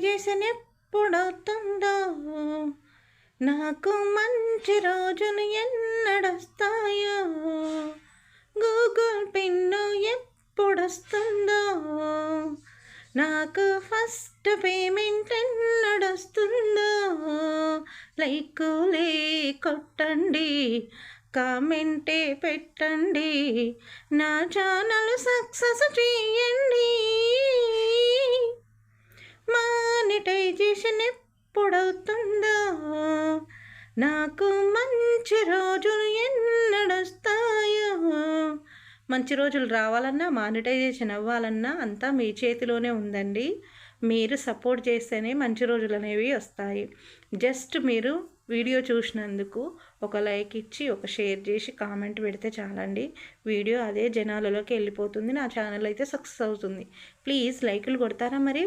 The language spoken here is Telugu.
మానిటైజేషన్ ఎప్పుడవుతుందో నాకు మంచి రోజులు ఎన్నడొస్తాయో? Google pin ఎప్పుడొస్తుందో? నాకు ఫస్ట్ పేమెంట్ ఎన్నడొస్తుందో? లైకులే కొట్టండి కామెంటే పెట్టండి నా ఛానల్ సక్సెస్ చేయండి. ఎప్పుడవుతుందో నాకు మంచి రోజులు ఎన్నడొస్తాయో? మంచి రోజులు రావాలన్నా మానిటైజేషన్ అవ్వాలన్నా అంతా మీ చేతిలోనే ఉందండి. మీరు సపోర్ట్ చేస్తేనే మంచి రోజులు అనేవి వస్తాయి. జస్ట్ మీరు వీడియో చూసినందుకు ఒక లైక్ ఇచ్చి ఒక షేర్ చేసి కామెంట్ పెడితే చాలండి. వీడియో అదే జనాలలోకి వెళ్ళిపోతుంది నా ఛానల్ అయితే సక్సెస్ అవుతుంది. ప్లీజ్ లైకులు కొడతారా మరి?